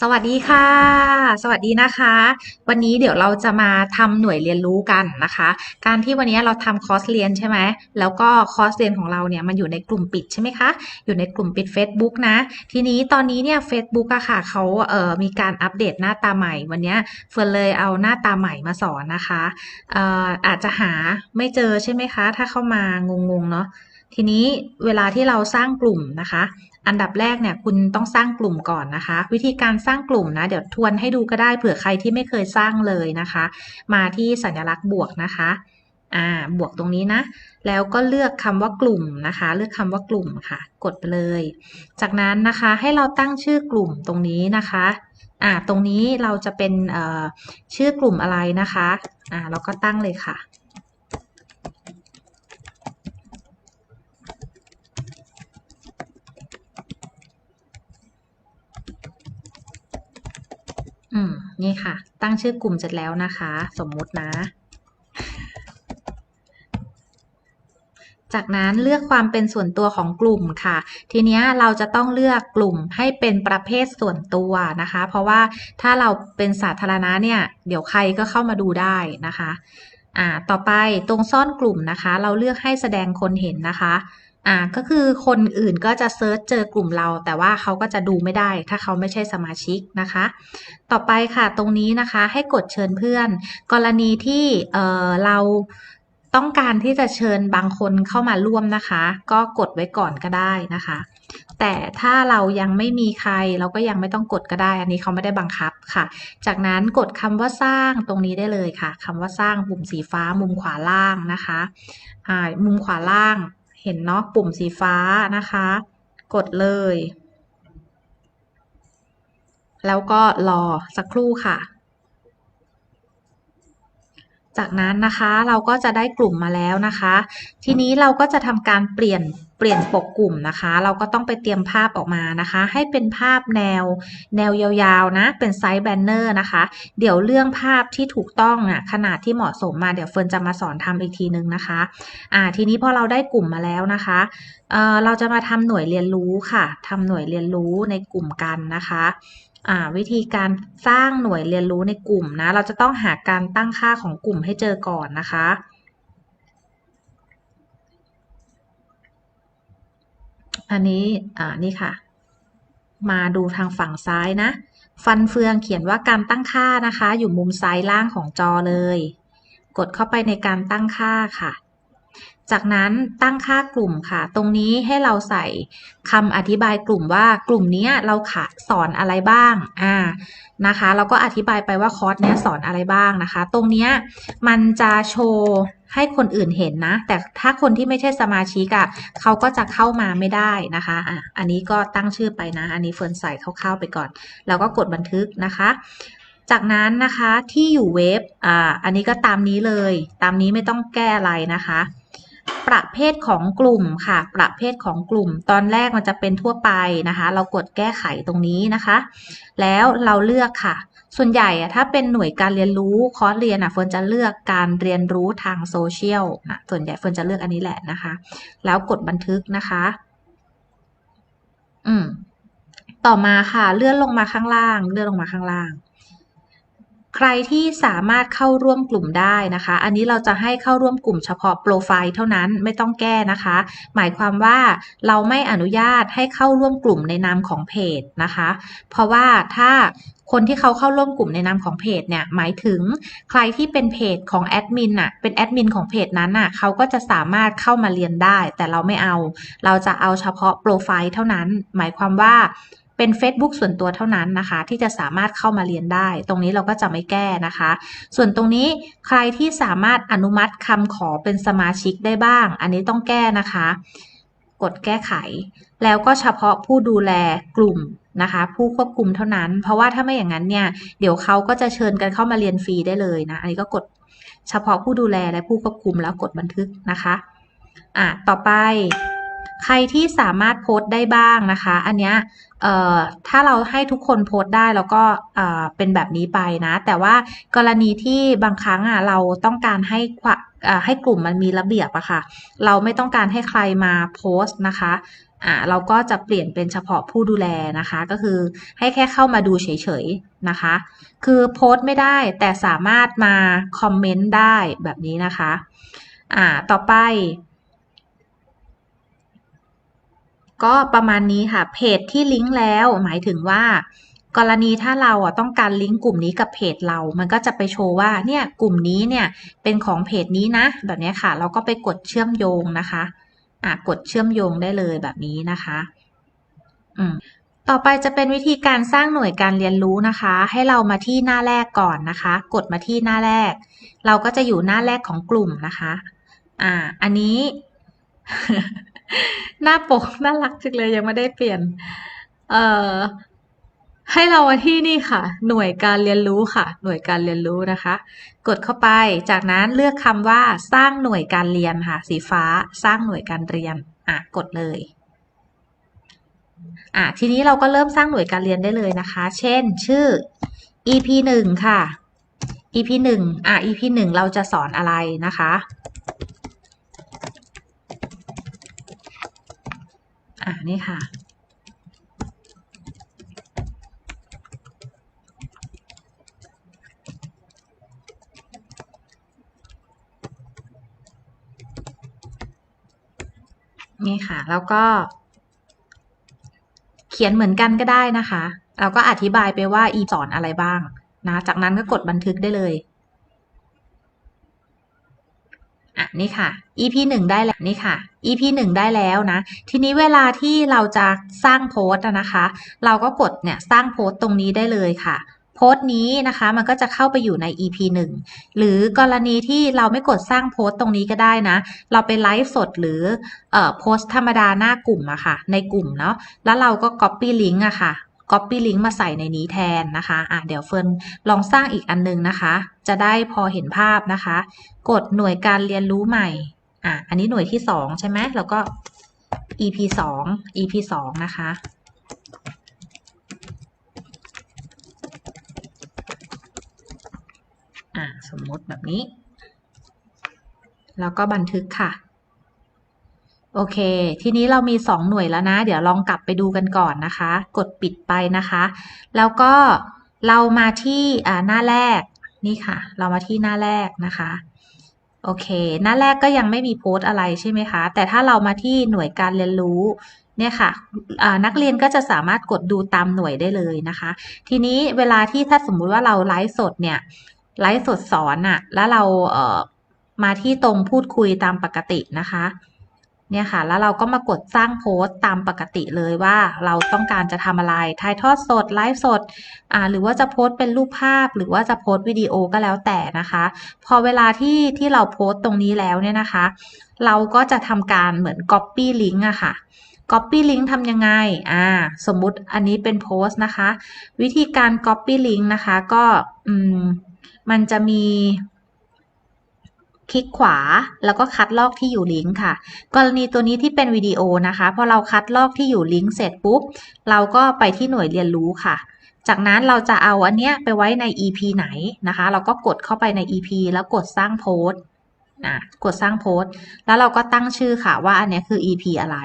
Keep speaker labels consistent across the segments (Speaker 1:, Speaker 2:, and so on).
Speaker 1: สวัสดีค่ะ สวัสดีนะคะ วันนี้เดี๋ยวเราจะมาทำหน่วยเรียนรู้กันนะคะ การที่วันนี้เราทำคอร์สเรียนใช่ไหมแล้วก็คอร์สเรียนของเราเนี่ยมันอยู่ในกลุ่มปิดใช่ไหมคะ อยู่ในกลุ่มปิด Facebook นะ ทีนี้ตอนนี้เนี่ย Facebook อะค่ะเขาเอ่อมีการอัปเดตหน้าตาใหม่ วันนี้เฟิร์นเลยเอาหน้าตาใหม่มาสอนนะคะเอ่ออาจจะหาไม่เจอใช่ไหมคะ ถ้าเข้ามางงๆเนาะทีนี้เวลาที่เราสร้างกลุ่มนะคะ อันดับแรกเนี่ยคุณต้องสร้างกลุ่มก่อนนะคะ วิธีการสร้างกลุ่มนะ เดี๋ยวทวนให้ดูก็ได้เผื่อใครที่ไม่เคยสร้างเลยนะคะ มาที่สัญลักษณ์บวกนะคะอ่าบวกตรงนี้นะ แล้วก็เลือกคำว่ากลุ่มนะคะ เลือกคำว่ากลุ่มค่ะ กดไปเลย จากนั้นนะคะให้เราตั้งชื่อกลุ่มตรงนี้นะคะอ่าตรงนี้เราจะเป็นเอ่อชื่อกลุ่มอะไรนะคะอ่าเราก็ตั้งเลยค่ะ อืม นี่ค่ะ ตั้งชื่อกลุ่มเสร็จแล้วนะคะ สมมุตินะ จากนั้นเลือกความเป็นส่วนตัวของกลุ่มค่ะ ทีนี้เราจะต้องเลือกกลุ่มให้เป็นประเภทส่วนตัวนะคะ เพราะว่าถ้าเราเป็นสาธารณะเนี่ย เดี๋ยวใครก็เข้ามาดูได้นะคะ อ่า ต่อไปตรงซ่อนกลุ่มนะคะ เราเลือกให้แสดงคนเห็นนะคะ อ่าก็คือคนอื่นก็จะเซิร์ชเจอกลุ่มเรา แต่ว่าเขาก็จะดูไม่ได้ ถ้าเขาไม่ใช่สมาชิกนะคะ ต่อไปค่ะตรงนี้นะคะให้กดเชิญเพื่อน กรณีที่เออเราต้องการที่จะเชิญบางคนเข้ามาร่วมนะคะ ก็กดไว้ก่อนก็ได้นะคะ แต่ถ้าเรายังไม่มีใครเราก็ยังไม่ต้องกดก็ได้ อันนี้เขาไม่ได้บังคับค่ะ จากนั้นกดคำว่าสร้างตรงนี้ได้เลยค่ะคำว่าสร้างปุ่มสีฟ้ามุมขวาล่างนะคะมุมขวาล่าง เห็นเนาะปุ่มสีฟ้านะคะ กดเลย แล้วก็รอสักครู่ค่ะ จากนั้นนะคะเราก็จะได้กลุ่มมาแล้วนะคะ ทีนี้เราก็จะทำการเปลี่ยนเปลี่ยนปกกลุ่มนะคะ เราก็ต้องไปเตรียมภาพออกมานะคะ ให้เป็นภาพแนว แนวยาวๆนะเป็นไซส์แบนเนอร์นะคะ เดี๋ยวเรื่องภาพที่ถูกต้องอะขนาดที่เหมาะสมมาเดี๋ยวเฟิร์นจะมาสอนทำอีกทีนึงนะคะอ่าทีนี้พอเราได้กลุ่มมาแล้วนะคะเอ่อเราจะมาทำหน่วยเรียนรู้ค่ะทำหน่วยเรียนรู้ในกลุ่มกันนะคะ วิธีการสร้างหน่วยเรียนรู้ในกลุ่มนะ เราจะต้องหาการตั้งค่าของกลุ่มให้เจอก่อนนะคะ อันนี้อ่านี่ค่ะ มาดูทางฝั่งซ้ายนะ ฟันเฟืองเขียนว่าการตั้งค่านะคะ อยู่มุมซ้ายล่างของจอเลย กดเข้าไปในการตั้งค่าค่ะ จากนั้นตั้งค่ากลุ่มค่ะ ตรงนี้ให้เราใส่คำอธิบายกลุ่มว่ากลุ่มนี้เราขาสอนอะไรบ้าง อ่า นะคะเราก็อธิบายไปว่าคอร์สเนี้ยสอนอะไรบ้างนะคะ ตรงเนี้ยมันจะโชว์ให้คนอื่นเห็นนะ แต่ถ้าคนที่ไม่ใช่สมาชิกอะ่ะเขาก็จะเข้ามาไม่ได้นะคะอะอันนี้ก็ตั้งชื่อไปนะ อันนี้เฟิร์นใส่คร่าวๆไปก่อน แล้วก็กดบันทึกนะคะจากนั้นนะคะที่อยู่เว็บ อ่า อันนี้ก็ตามนี้เลย ตามนี้ไม่ต้องแก้อะไรนะคะ ประเภทของกลุ่มค่ะ ประเภทของกลุ่ม ตอนแรกมันจะเป็นทั่วไปนะคะ เรากดแก้ไขตรงนี้นะคะ แล้วเราเลือกค่ะ ส่วนใหญ่ถ้าเป็นหน่วยการเรียนรู้คอร์สเรียนอะเฟิร์นจะเลือกการเรียนรู้ทางโซเชียลนะส่วนใหญ่เฟิร์นจะเลือกอันนี้แหละนะคะ แล้วกดบันทึกนะคะ อืมต่อมาค่ะ เลื่อนลงมาข้างล่าง เลื่อนลงมาข้างล่าง ใครที่สามารถเข้าร่วมกลุ่มได้นะคะ อันนี้เราจะให้เข้าร่วมกลุ่มเฉพาะโปรไฟล์เท่านั้นไม่ต้องแก้นะคะ หมายความว่าเราไม่อนุญาตให้เข้าร่วมกลุ่มในนามของเพจนะคะ เพราะว่าถ้าคนที่เขาเข้าร่วมกลุ่มในนามของเพจเนี่ยหมายถึงใครที่เป็นเพจของแอดมินน่ะเป็นแอดมินของเพจนั้นน่ะเขาก็จะสามารถเข้ามาเรียนได้ แต่เราไม่เอา เราจะเอาเฉพาะโปรไฟล์เท่านั้น หมายความว่า เป็น Facebook ส่วนตัวเท่านั้นนะคะ ที่จะสามารถเข้ามาเรียนได้ ตรงนี้เราก็จะไม่แก้นะคะ ส่วนตรงนี้ใครที่สามารถอนุมัติคำขอเป็นสมาชิกได้บ้าง อันนี้ต้องแก้นะคะ กดแก้ไข แล้วก็เฉพาะผู้ดูแลกลุ่มนะคะ ผู้ควบคุมเท่านั้น เพราะว่าถ้าไม่อย่างนั้นเนี่ยเดี๋ยวเขาก็จะเชิญกันเข้ามาเรียนฟรีได้เลยนะ อันนี้ก็กดเฉพาะผู้ดูแลและผู้ควบคุมแล้วกดบันทึกนะคะ อะ ต่อไป ใครที่สามารถโพสต์ได้บ้างนะคะ อันเนี้ยถ้าเราให้ทุกคนโพสต์ได้แล้วก็เป็นแบบนี้ไปนะ แต่ว่ากรณีที่บางครั้งอะเราต้องการให้ให้กลุ่มมันมีระเบียบอะค่ะ เราไม่ต้องการให้ใครมาโพสต์นะคะอ่าเราก็จะเปลี่ยนเป็นเฉพาะผู้ดูแลนะคะ ก็คือให้แค่เข้ามาดูเฉยๆนะคะ คือโพสต์ไม่ได้แต่สามารถมาคอมเมนต์ได้แบบนี้นะคะอ่าต่อไป ก็ประมาณนี้ค่ะ เพจที่ลิงก์แล้ว หมายถึงว่า กรณีถ้าเราอะต้องการลิงก์กลุ่มนี้กับเพจเรา มันก็จะไปโชว์ว่าเนี่ยกลุ่มนี้เนี่ยเป็นของเพจนี้นะ แบบนี้ค่ะ เราก็ไปกดเชื่อมโยงนะคะอะกดเชื่อมโยงได้เลยแบบนี้นะคะอืมต่อไปจะเป็นวิธีการสร้างหน่วยการเรียนรู้นะคะ ให้เรามาที่หน้าแรกก่อนนะคะ กดมาที่หน้าแรก เราก็จะอยู่หน้าแรกของกลุ่มนะคะ อ่า อันนี้ หน้าปกน่ารักจังเลยยังไม่ได้เปลี่ยน เอ่อ ให้เรามาที่นี่ค่ะ หน่วยการเรียนรู้ค่ะ หน่วยการเรียนรู้นะคะ กดเข้าไป จากนั้นเลือกคำว่าสร้างหน่วยการเรียนค่ะ สีฟ้าสร้างหน่วยการเรียน อะ กดเลย อะ ทีนี้เราก็เริ่มสร้างหน่วยการเรียนได้เลยนะคะ เช่น ชื่อ EP หนึ่งค่ะ EP หนึ่งอะ EP หนึ่งเราจะสอนอะไรนะคะ อะนี่ค่ะ นี่ค่ะ แล้วก็ เขียนเหมือนกันก็ได้นะคะ เราก็อธิบายไปว่าอีสอนอะไรบ้างนะ จากนั้นก็กดบันทึกได้เลย อะ นี่ค่ะ EP หนึ่งได้แล้วนี่ค่ะ EP หนึ่งได้แล้วนะ ทีนี้เวลาที่เราจะสร้างโพสต์นะคะ เราก็กดเนี่ยสร้างโพสต์ตรงนี้ได้เลยค่ะโพสต์นี้นะคะมันก็จะเข้าไปอยู่ใน EP หนึ่งหรือกรณีที่เราไม่กดสร้างโพสต์ตรงนี้ก็ได้นะ เราไปไลฟ์สดหรือเอ่อโพสต์ธรรมดาหน้ากลุ่มอะค่ะ ในกลุ่มเนาะแล้วเราก็ copy link อะค่ะ copy link มาใส่ในนี้แทนนะคะอะเดี๋ยวเฟิร์นลองสร้างอีกอันนึงนะคะ จะได้พอเห็นภาพนะคะ กดหน่วยการเรียนรู้ใหม่อะอันนี้หน่วยที่สองใช่ไหมแล้วก็ EP สอง EP สองนะคะอะสมมติแบบนี้ แล้วก็บันทึกค่ะ โอเค ทีนี้เรามี 2 หน่วยแล้วนะ เดี๋ยวลองกลับไปดูกันก่อนนะคะ กดปิดไปนะคะ แล้วก็เรามาที่หน้าแรกนี่ค่ะ เรามาที่หน้าแรกนะคะ โอเค หน้าแรกก็ยังไม่มีโพสต์อะไรใช่ไหมคะ แต่ถ้าเรามาที่หน่วยการเรียนรู้เนี่ยค่ะนักเรียนก็จะสามารถกดดูตามหน่วยได้เลยนะคะ ทีนี้เวลาที่ถ้าสมมุติว่าเราไลฟ์สดเนี่ย ไลฟ์สดสอนอะแล้วเราเมาที่ตรงพูดคุยตามปกตินะคะ เนี่ยค่ะ แล้วเราก็มากดสร้างโพสต์ตามปกติเลยว่าเราต้องการจะทำอะไร ถ่ายทอดสด ไลฟ์สด อ่า หรือว่าจะโพสต์เป็นรูปภาพ หรือว่าจะโพสต์วิดีโอก็แล้วแต่นะคะ พอเวลาที่ที่เราโพสต์ตรงนี้แล้วเนี่ยนะคะ เราก็จะทำการเหมือน copy link อะคะ่ะ copy link ทำยังไง อ่า สมมุติอันนี้เป็นโพสต์นะคะ วิธีการ copy link นะคะ ก็ อืม มันจะมี คลิกขวาแล้วก็คัดลอกที่อยู่ลิงก์ค่ะ กรณีตัวนี้ที่เป็นวิดีโอนะคะพอเราคัดลอกที่อยู่ลิงก์เสร็จปุ๊บ เราก็ไปที่หน่วยเรียนรู้ค่ะ จากนั้นเราจะเอาอันเนี้ยไปไว้ใน EP ไหนนะคะ เราก็กดเข้าไปใน EP แล้วกดสร้างโพสต์นะกดสร้างโพสต์ แล้วเราก็ตั้งชื่อค่ะว่าอันเนี้ยคือ EP อะไร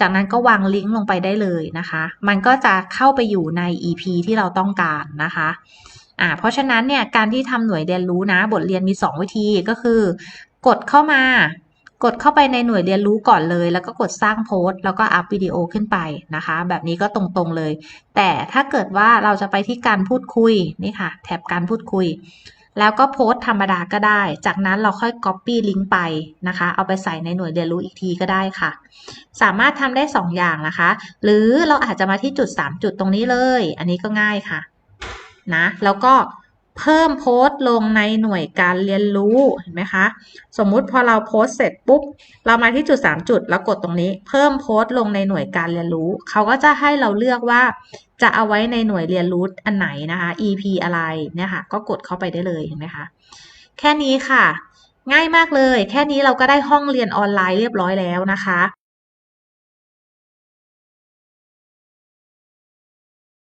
Speaker 1: จากนั้นก็วางลิงก์ลงไปได้เลยนะคะ มันก็จะเข้าไปอยู่ใน EP ที่เราต้องการนะคะ อ่าเพราะฉะนั้นเนี่ยการที่ทำหน่วยเรียนรู้นะ บทเรียนมี 2 วิธีก็คือ กดเข้ามากดเข้าไปในหน่วยเรียนรู้ก่อนเลย แล้วก็กดสร้างโพสต์ แล้วก็อัพวิดีโอขึ้นไปนะคะ แบบนี้ก็ตรงๆเลย แต่ถ้าเกิดว่าเราจะไปที่การพูดคุยนี่ค่ะแท็บการพูดคุย แล้วก็โพสต์ธรรมดาก็ได้ จากนั้นเราค่อย Copy ลิงก์ไปนะคะ เอาไปใส่ในหน่วยเรียนรู้อีกทีก็ได้ค่ะ สามารถทำได้ 2 อย่างนะคะ หรือเราอาจจะมาที่จุด 3 จุดตรงนี้เลย อันนี้ก็ง่ายค่ะ นะ แล้วก็เพิ่มโพสต์ลงในหน่วยการเรียนรู้เห็นไหมคะ สมมุติพอเราโพสต์เสร็จปุ๊บ เรามาที่จุด 3 จุดแล้วกดตรงนี้ เพิ่มโพสต์ลงในหน่วยการเรียนรู้ เขาก็จะให้เราเลือกว่าจะเอาไว้ในหน่วยเรียนรู้อันไหนนะคะ EP อะไรเนี่ยค่ะ ก็กดเข้าไปได้เลยเห็นไหมคะ แค่นี้ค่ะ ง่ายมากเลย แค่นี้เราก็ได้ห้องเรียนออนไลน์เรียบร้อยแล้วนะคะ